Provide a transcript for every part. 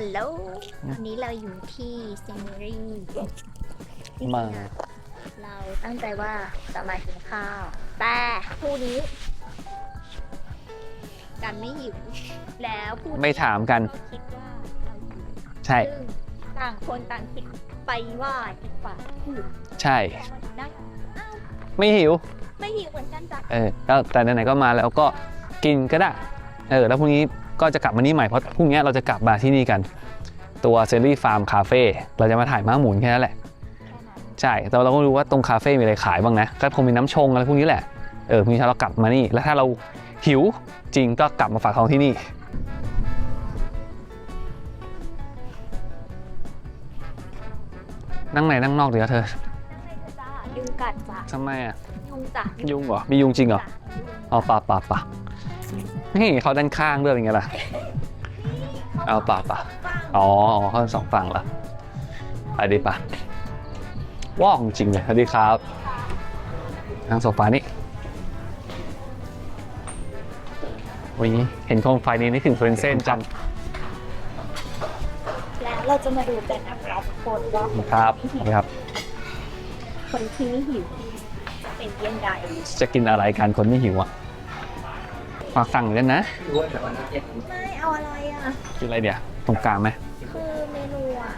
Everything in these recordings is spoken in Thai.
ฮัลโหลวันนี้เราอยู่ที่ซิมรีมา เราตั้งใจว่าจะมากินข้าว แต่ผู้นี้ กันไม่หิว แล้วผู้นี้ไม่ถามกันก็คิดว่าเราหิวใช่ ซึ่งต่างคนต่างคิดไปว่าอีกฝ่ายหิวใช่ได้อ้าวไม่หิว ไม่หิวเหมือนกันจ้ะเออก็แต่ไหนๆก็มาแล้วก็กินก็ได้ เออ แล้วพรุ่งนี้ ก็จะกลับมานี่ใหม่เพราะพรุ่งนี้เราจะกลับมาที่นี่กัน ตัวเซรีฟาร์มคาเฟ่เราจะมาถ่ายม้าหมุนแค่นั้นแหละแค่นั้นใช่แต่เราก็รู้ว่าตรงคาเฟ่มีอะไรขายบ้างนะ ก็คงมีน้ำชงอะไรพวกนี้แหละ เออพรุ่งนี้เรากลับมานี่ แล้วถ้าเราหิวจริงก็กลับมาฝากท้องที่นี่นั่งไหนนั่งนอกเดี๋ยวเธอจ้ะยุงกัดจ้ะทำไมอะ ยุงจ้ะยุงเหรอ มียุงจริงเหรอจ้ะเอาป่าป่าป่า นี่เขาด้านข้างด้วยเป็นไงล่ะ เอาป่าป่าอ๋ออ๋อเขาสองฝั่งเหรอไปดิป่ะว่องจริงเลยสวัสดีครับนั่งโซฟานี่วันนี้เห็นโคมไฟนี้นึกถึงเฟรนเซนจังแล้วเราจะมาดูกันนะคะทุกคนว่าครับครับ คนที่ไม่หิวจะเป็นเยี่ยงใดจะกินอะไรกันคนไม่หิวอะ ฝากสั่งเลยนะไม่เอาอะไรอะ กินอะไรเดี๋ยวตรงกลางไหมคือเมนูอะ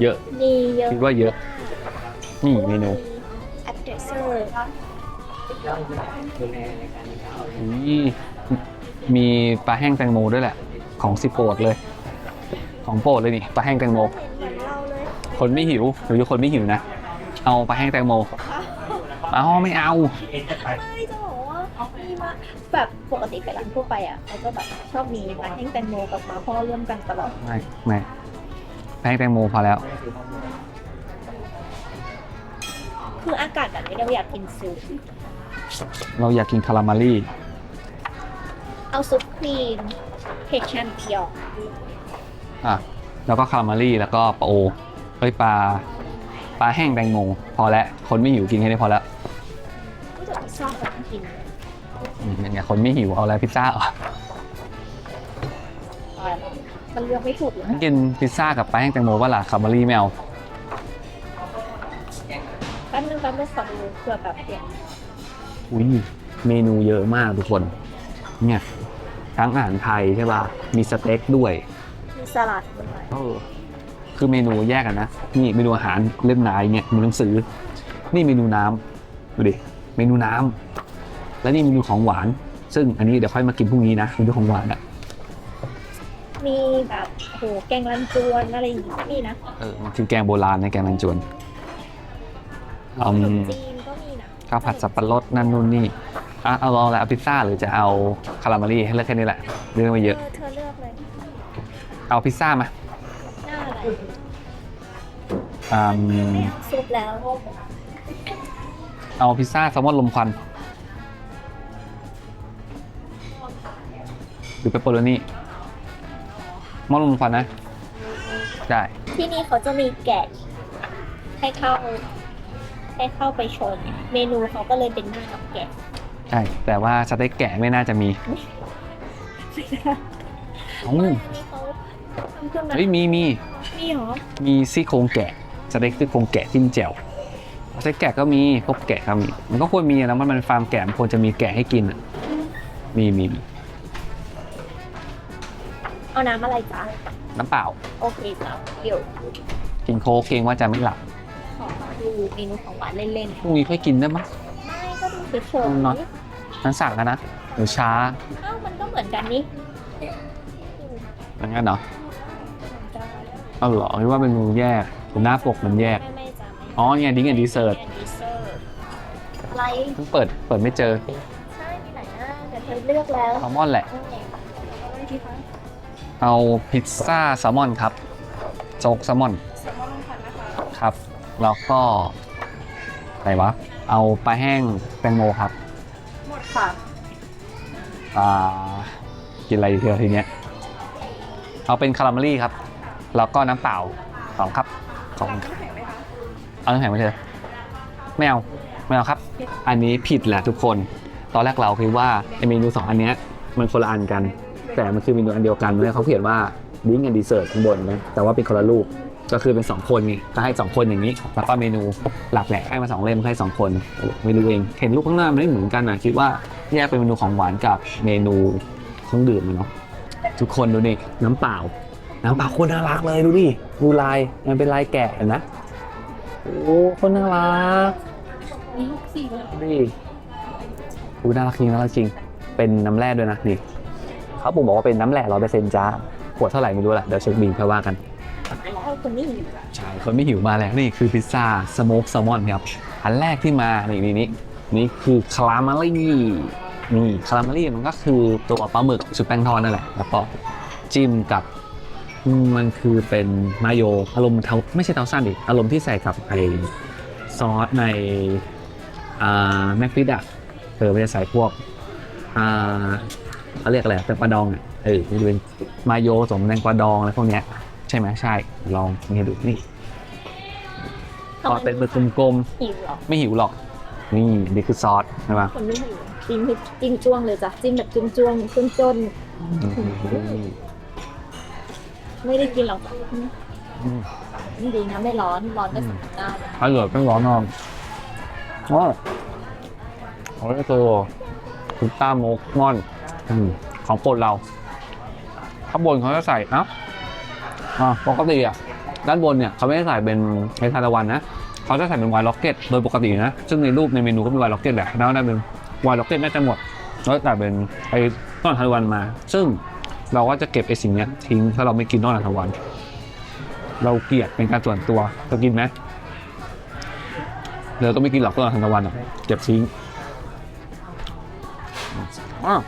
เยอะมีเยอะคิดว่าเยอะ นี่เมนูแอปเดเซอร์อุ๊ยมีปลาแห้งแตงโมด้วยแหละ ของสิโปรดเลย ของโปรดเลยนี่ปลาแห้งแตงโม เหมือนเราเลยคนไม่หิวหรือคนไม่หิวนะ เอาปลาแห้งแตงโม เอาไม่เอาไม่จะบอกว่ามีมาแบบปกติไปร้านทั่วไปอะเขาก็แบบชอบมีร้านแห้งแตงโมกับมาพ่อร่วมกันตลอดไม่ไม่ปลาแห้งแตงโมพอแล้ว คืออากาศแบบนี้เราอยากกินซุปเราอยากกินคารามารี่เอาซุปครีมเห็ดแชมเปียนอะแล้วก็คารามารี่แล้วก็ปลาโอเฮ้ยปลาป ลาแห้งแตงโมพอแล้วคนไม่หิวกินแค่นี้พอแล้วก็จะพิซซ่าแบบกินอืมเนี่ยคนไม่หิวเอาอะไรพิซซ่าเหรอมันเลือกไม่ถูกเลยกินพิซซ่ากับปลาแห้งแตงโมว่าล่ะคารามารี่ไม่เอาแป๊บนึงแป๊บนึงขอดูเผื่อแบบเปลี่ยนอุ้ยเมนูเยอะมากทุกคน เนี่ย ทั้งอาหารไทยใช่ป่ะ มีสเต็กด้วย มีสลัดด้วย เออ คือเมนูแยกกันนะ นี่เมนูอาหารเล่มนายเนี่ยมีหนังสือ นี่เมนูน้ำดูดิเมนูน้ำและนี่เมนูของหวาน ซึ่งอันนี้เดี๋ยวค่อยมากินพรุ่งนี้นะเมนูของหวานอะมีแบบโหแกงรันจวนอะไรอย่างงี้นี่นะเออมันคือแกงโบราณในแกงมันจวนอืขนมมจีนก็มีนะข้าวผัดสับปะรดนั่นนู่นนี่อะเอาลองแล้วเอาพิซซ่าหรือจะเอาคาราเมลี่ให้เลือกแค่นี้แหละเรื่องมาเยอะเออเธอเลือกเลยเอาพิซซ่ามาหน้า อะไรอืมซุปแล้ว เอาพิซซ่าแซลมอนลมควัน หรือเปปเปอโรนี่มอนลมควันนะ ได้ ที่นี่เขาจะมีแกะให้เข้า ให้เข้าไปชม เมนูเขาก็เลยเป็นหน้ากับแกะ ใช่ แต่ว่าสเต็กแกะไม่น่าจะมีเอ้าอันนี้เขาทำขึ้นมา เฮ้ยมีมี มีเหรอ มีซี่โครงแกะสเต็กซี่โครงแกะจิ้มแจ่วสเต็กแกะก็มีพวกแกะก็มีมันก็ควรมีนะมันเป็นฟาร์มแกะมันควรจะมีแกะให้กินอะมีมีมีเอาน้ำอะไรจ๊ะน้ำเปล่า โอเคจ้ะเดี๋ยวกินโค้กเกรงว่าจะไม่หลับขอดูเมนูของหวานเล่นพรุ่งนี้ค่อยกินได้มั้ยๆไม่ก็ดูเฉยอืมเนอะๆนั้นสั่งกันนะหรือช้าอ้าวมันก็เหมือนกันนี่อย่างนั้นเนาะ เอาเหรอคิดว่าเป็นเมนูแยกหน้าปกมันแยก ไม่ไม่จ้ะไม่อ๋อเนี่ยดิ้งแอนดีเซิร์ตแอนดิเซอร์อะไรเพิ่งเปิดเปิดไม่เจอใช่มีไหนนะเดี๋ยวเธอเลือกแล้วแซลมอนแหละเอาไหนเอาไหนดีคะเอาพิซซ่าแซลมอนครับโจ๊กแซลมอนแซลมอนพันนะคะครับ แล้วก็อะไรวะ เอาปลาแห้งแตงโมครับหมดค่ะอ่ากินอะไรเทียวทีเนี้ย เอาเป็นคาราเมลี่ครับ แล้วก็น้ำเปล่าสองครับสองเอาน้ำแข็งไหมเธอไม่เอาไม่เอาครับ อันนี้ผิดแหละทุกคน ตอนแรกเราคิดว่าไอ้เมนูสองอันเนี้ยมันคนละอันกัน แต่มันคือเมนูอันเดียวกันเลยเขาเขียนว่าดิ้งกับดีเซอร์ข้างบนนะแต่ว่าเป็นคนละลูกก็คือเป็นสองคนนี่ก็ให้สองคนอย่างนี้ แล้วก็เมนูหลักแหละให้มาสองเล่มให้สองคนไม่รู้เองเห็นรูปข้างหน้ามันไม่เหมือนกันนะคิดว่าแยกเป็นเมนูของหวานกับเมนูเครื่องดื่มอะเนาะทุกคนดูนี่น้ำเปล่า น้ำเปล่าโคตรน่ารักเลยดูดิดูลายมันเป็นลายแกะเห็นนะโอ้โคนน่ารักนี่สี่นี่ดูน่ารักจริงน่ารักจริง เป็นน้ำแร่ด้วยนะนี่เขาบอกบอกว่าเป็นน้ำแร่ร้อยเปอร์เซ็นต์จ้าขวดเท่าไหร่ไม่รู้แหละเดี๋ยวเช็คบิลค่อยว่ากันแล้วคนนี้ใช่คนไม่หิวมาแล้วนี่คือพิซซ่าสโมกแซลมอนครับอันแรกที่มานี่นี่นี่นี่คือคาราเมลี่นี่คาราเมลี่มันก็คือตัวปลาหมึกชุบแป้งทอดนั่นแหละแล้วก็จิ้มกับอื มมันคือเป็นมายโยอารมณ์เทาไม่ใช่เทาสั้นดิอารมณ์ที่ใส่กับไอซอสในอ่าแม็กฟิดอะเออมันจะใส่พวกอ่าเขาเรียกอะไรเป็นปลาดองอะเออมันจะเป็นมายโยสมแดงปลาดองอะไรพวกเนี้ยใช่ไหมใช่ลองนี่ดูนี่พอเป็นมือกลมหิวเหรอๆไม่หิวหรอก นี่นี่คือซอสใช่ปะคนไม่หิวจิ้มให้จิ้มจ้วงเลยจ้ะจิ้มแบบจิ้มจ้วงจ้นจนอืมๆ ไม่ได้กินหรอกอืมนี่ดีนะไม่ร้อนร้อนก็สั่งได้เลยถ้าเกิดเป็นร้อนนอนอ๋อโอ้ยตัวคุต้าโมกมอนอืมของโปรดเรา ข้างบนเขาจะใส่เอ้าอ่าปกติอะ ด้านบนเนี่ยเขาไม่ได้ใส่เป็นไอทานตะวันนะเขาจะใส่เป็นไวน์ล็อกเก็ตโดยปกตินะ ซึ่งในรูปในเมนูก็มีไวน์ล็อกเก็ตแหละแล้วน่าเป็นไวน์ล็อกเก็ตน่าจะหมดแล้วแต่เป็นไอ้ต้นทานตะวันมา ซึ่ง เราก็จะเก็บไอ้สิ่งเนี้ยทิ้งถ้าเราไม่กินต้นทานตะวัน เราเกลียดเป็นการส่วนตัวจะกินไหมเดี๋ยวก็ไม่กินหรอกต้นทานตะวันอะเก็บทิ้งอ้าว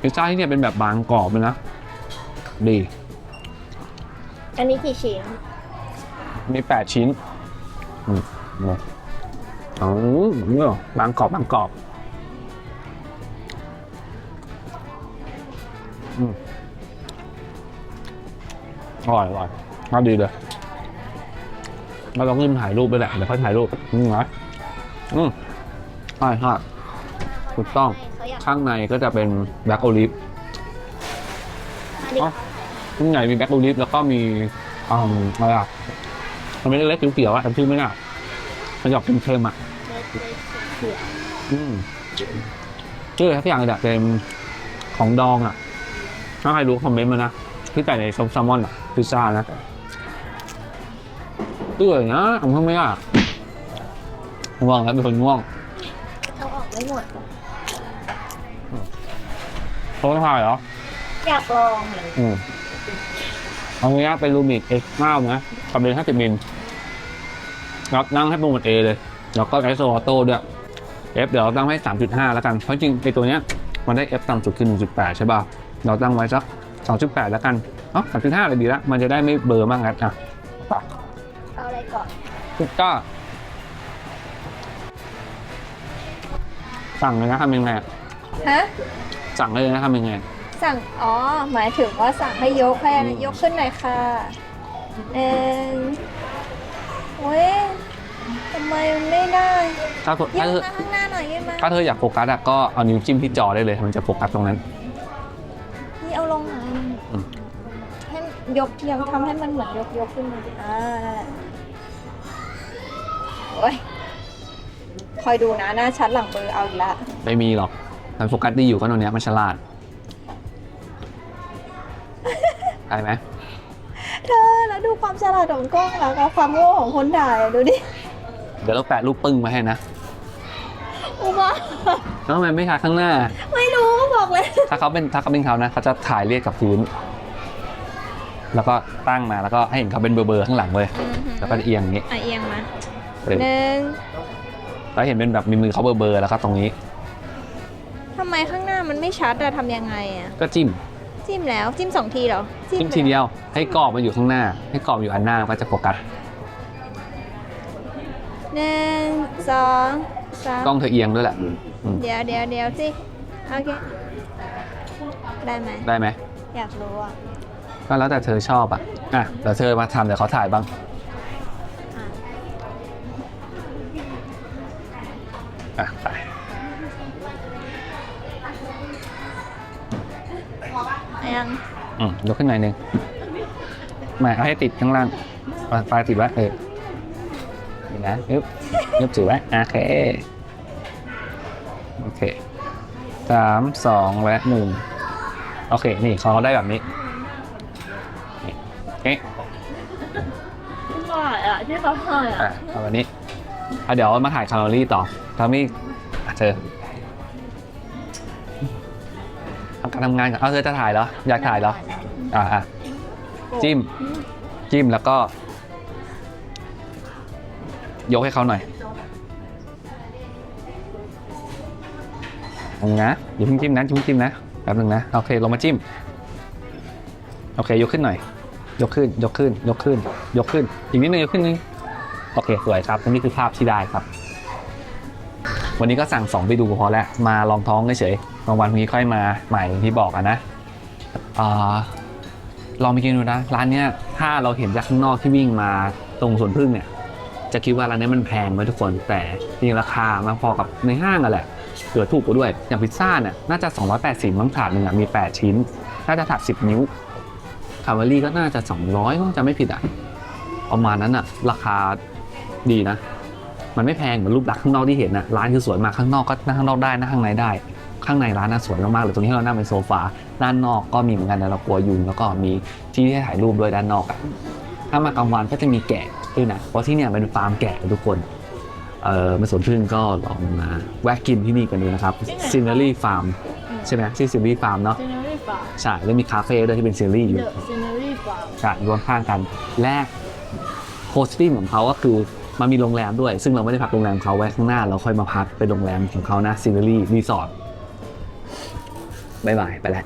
พิซซ่าที่เนี่ยเป็นแบบบางกรอบเลยนะดีอันนี้กี่ชิ้นมีแปดชิ้น อืมอ๋อเนี่ยบางกรอบบางกรอบ อืมอร่อยอร่อยมาดีเลยเราลองลืมถ่ายรูปไปแหละ เดี๋ยวค่อยถ่ายรูปอืมนะอืมใช่ใช่ถูกต้องเขาอยากข้างในก็จะเป็นแบล็กโอลิฟอันนี้อ๋อข้างในมีแบล็กโอลิฟแล้วก็มีอืมอะไรอะมันไม่ได้เล็กๆเขียวๆอะจำชื่อไม่ได้มันจะออกเค็มๆอะเล็กๆเขียวอืมชื่อทุกอย่างเลยอะเป็นของดองอะ ถ้าใครรู้คอมเมนต์มานะที่ใส่ในซอสแซลมอนอะพิซซ่านะเตื่อยนะทำไม่ยากง่วงแล้วเป็นคนง่วงๆเอาออกไม่หมดเขาถ่ายเหรอ อยากลองเลยอืมเอางี้นะเป็นลูมิกเอ็กซ์เก้านะความเร็ว50มิลรับนั่งให้โปรโมทเอเลย แล้วก็ไอโซออโต้ด้วย F เดี๋ยวเราตั้งให้3.5แล้วกัน เพราะจริงไอตัวเนี้ยมันได้ F ต่ำสุดคือ1.8ใช่ป่ะ เราตั้งไว้สัก2.8 แล้วกันอ๋อ3.5เลยดีละมันจะได้ไม่เบลอร์มากนัดอะเอาอะไรก่อนก็สั่งเลยนะทำยังไงอะฮะสั่งเลยนะทำยังไง สั่งอ๋อหมายถึงว่าสั่งให้ยกให้อะไรอืม ยกขึ้นหน่อยค่ะเออโอ้ยทำไมมันไม่ได้ถ้าเธอยืถ้าดเธอมาข้างหน้าหน่อยยืดมาถ้าเธออยากโฟกัสอะก็เอานิ้วจิ้มที่จอได้เลยมันจะโฟกัสตรงนั้น นี่เอาลงหน่อยอืม ให้ยกยังทำให้มันเหมือนยกยกขึ้นมาอ่านั่นแหละโอ้ยคอยดูนะหน้าชัดหลังเบอร์เอาอีกละ ไม่มีหรอกมันโฟกัสดีอยู่ก็ตรงเนี้ยมันฉลาด ได้ไหมเธอแล้วดูความฉลาดของกล้องแล้วก็ความโง่ของคนถ่ายดูดิเดี๋ยวเราแปะรูปปึ้งมาให้นะอุมาแล้วทำไมไม่ถ่ายข้างหน้า ไม่รู้บ อกเลย ถ้าเขาเป็นถ้าเขาเป็นเขานะเขาจะถ่ายเรียกกับพื้น แล้วก็ตั้งมาแล้วก็ให้เห็นเขาเป็นเบอร์ๆข้างหลังเลยแล้วก็จะเอียงอย่างนี้อะเอียงมาเออหนึ่งแล้วเห็นเป็นแบบมีมือเขาเบอร์ๆแล้วก็ตรงนี้ทำไมข้างหน้ามันไม่ชัดอะทำยังไงอะก็จิ้มจิ้มแล้วจิ้มสองทีเหรอจิ้มทีเดียว ให้กรอบมันอยู่ข้างหน้า ให้กรอบอยู่อันหน้าก็จะโฟกัสหนึ่งสองสามกล้องเธอเอียงด้วยแหละอืมเดี๋ยวเดี๋ยวเดี๋ยวสิโอเค ได้ไหมได้ไหม อยากรู้อะก็แล้วแต่เธอชอบอะ อะ เดี๋ยวเธอมาทำเดี๋ยวเขาถ่ายบ้าง อะไปยังอืมยกขึ้นหน่อยหนึงไม่เอาให้ติดข้างล่างเอาปลายติดไว้เออนี่นะยึบยึบถือไว้โอเค โอเคสามสองและหนึ่ง โอเค นี่เขาได้แบบนี้นี่เอ๊ะอร่อยอะที่เขาให้อะอะเอาแบบนี้เอาเดี๋ยวมาถ่ายแคลอรี่ต่อแคลอรี่อะเธอทำการทำงานก่อนเอาเธอจะถ่ายเหรอ อยากถ่ายเหรอ อะอะจิ้ม จิ้มแล้วก็ ยกให้เขาหน่อยเอานะอย่าเพิ่งจิ้มนะอย่าเพิ่งจิ้มนะ แป๊บนึงนะ โอเค ลงมาจิ้ม โอเค ยกขึ้นหน่อย ยกขึ้น ยกขึ้น ยกขึ้น ยกขึ้น อีกนิดนึงยกขึ้นนึงโอเค สวยครับ นี่คือภาพที่ได้ครับ วันนี้ก็สั่งสองไปดูพอแล้ว มาลองท้องเฉยๆบางวันพรุ่งนี้ค่อยมาใหม่ที่บอกอะนะอลองไปกินดูนะ ร้านเนี้ยถ้าเราเห็นจากข้างนอกที่วิ่งมาตรงสวนพึ่งเนี่ย จะคิดว่าร้านนี้มันแพงไหมทุกคน แต่จริงราคามันพอกับในห้างอะแหละ เหลือถูกกว่าด้วย อย่างพิซซ่าเนี่ยน่าจะ 280มั้งถาดหนึ่งอะมี 8 ชิ้น น่าจะถาด 10 นิ้ว คาร์เวลี่ก็น่าจะ 200ก็จะไม่ผิดอะประมาณนั้นอะราคาดีนะ มันไม่แพงเหมือนรูปลักษณ์ข้างนอกที่เห็นนะร้านคือสวยมากข้างนอกก็นั่งข้างนอกได้นั่งข้างในได้ ข้างในร้านน่ะสวยมากๆเลยตรงที่เรานั่งเป็นโซฟาด้านนอกก็มีเหมือนกันแต่เรากลัวยุงแล้วก็มีที่ให้ถ่ายรูปด้วยด้านนอกอะถ้ามากลางวันก็จะมีแกะด้วยนะเพราะที่เนี่ยเป็นฟาร์มแกะทุกคน เออมาสวนพึ่งก็ลองมาแวะกินที่นี่กันดูนะครับซินเนอรี่ฟาร์มใช่ไหมชื่อซินเนอรี่ฟาร์มเนาะซีเนอรี่ฟาร์มใช่แล้วมีคาเฟ่ด้วยที่เป็นซินเนอรี่อยู่เดอะซีเนอรี่ฟาร์มใช่รวมข้างกันแลกโฮสติ้งของเขาก็คือมันมีโรงแรมด้วย ซึ่งเราไม่ได้พักโรงแรมเขาไว้ข้างหน้า เราค่อยมาพักเป็นโรงแรมของเขานะซินเนอรี่รีสอร์ทบายบายไปแล้ว